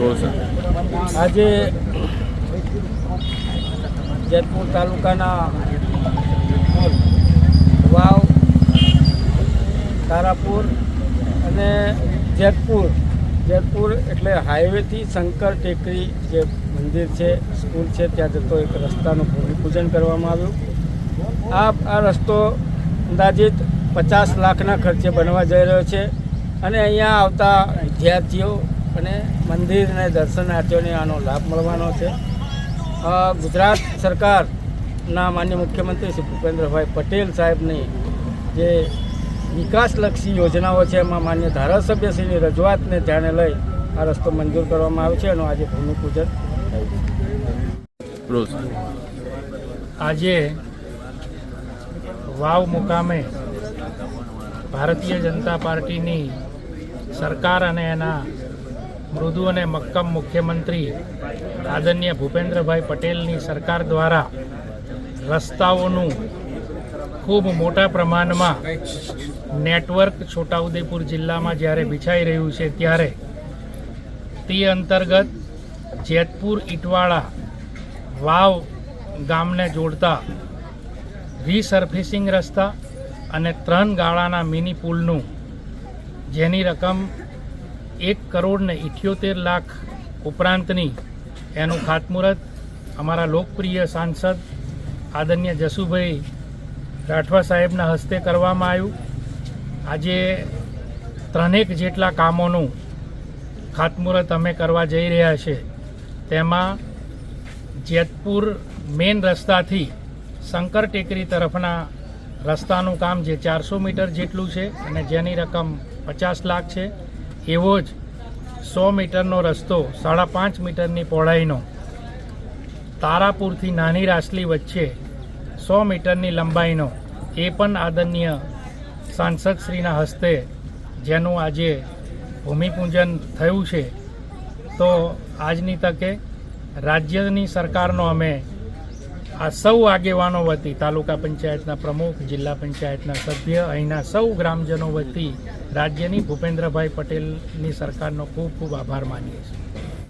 આજે જેતપુર તાલુકાના વાવ, તારાપુર અને જેતપુર. જેતપુર એટલે હાઈવેથી શંકર ટેકરી જે મંદિર છે, સ્કૂલ છે, ત્યાં જતો એક રસ્તાનું ભૂમિપૂજન કરવામાં આવ્યું. આ આ રસ્તો અંદાજિત પચાસ લાખના ખર્ચે બનવા જઈ રહ્યો છે અને અહીંયા આવતા વિદ્યાર્થીઓ અને મંદિર અને દર્શનાર્થીઓને આનો લાભ મળવાનો છે. ગુજરાત સરકારના માન્ય મુખ્યમંત્રી શ્રી ભૂપેન્દ્રભાઈ પટેલ સાહેબની જે વિકાસલક્ષી યોજનાઓ છે એમાં માન્ય ધારાસભ્યશ્રીની રજૂઆતને ધ્યાને લઈ આ રસ્તો મંજૂર કરવામાં આવ્યો છે એનું આજે ભૂમિપૂજન થયું છે. આજે વાવ મુકામે ભારતીય જનતા પાર્ટીની સરકાર અને એના મૃદુ અને મક્કમ મુખ્યમંત્રી આદરણીય ભૂપેન્દ્રભાઈ પટેલની સરકાર દ્વારા રસ્તાઓનું ખૂબ મોટા પ્રમાણમાં નેટવર્ક છોટાઉદેપુર જિલ્લામાં જ્યારે બિછાઈ રહ્યું છે ત્યારે તે અંતર્ગત જેતપુર, ઇટવાળા, વાવ ગામને જોડતા રીસર્ફેસિંગ રસ્તા અને ત્રણ ગાળાના મિની પુલનું જેની રકમ એક કરોડ ને ઇઠ્યોતેર લાખ ઉપરાંતની એનું ખાતમુહૂર્ત અમારા લોકપ્રિય સાંસદ આદરણીય જસુભાઈ રાઠવા સાહેબના હસ્તે કરવામાં આવ્યું. આજે ત્રણેક જેટલા કામોનું ખાતમુહૂર્ત અમે કરવા જઈ રહ્યા છે. તેમાં જેતપુર મેઇન રસ્તાથી શંકર ટેકરી તરફના રસ્તાનું કામ જે ચારસો મીટર જેટલું છે અને જેની રકમ પચાસ લાખ છે. એવો જ સો મીટરનો રસ્તો, સાડા પાંચ મીટરની પહોળાઈનો. તારાપુરથી નાની રાસલી વચ્ચે સો મીટરની લંબાઈનો. એ પણ આદરણીય સાંસદશ્રીના હસ્તે, જેનું આજે ભૂમિપૂજન થયું છે. તો આજની તકે રાજ્યની સરકારનો અમે આ સૌ આગેવાનો વતી તાલુકા પંચાયતના પ્રમુખ, જિલ્લા પંચાયતના સભ્ય, અહીંના સૌ ગ્રામજનો વતી રાજ્યની ભૂપેન્દ્રભાઈ પટેલની સરકારનો ખૂબ ખૂબ આભાર માનીએ છીએ.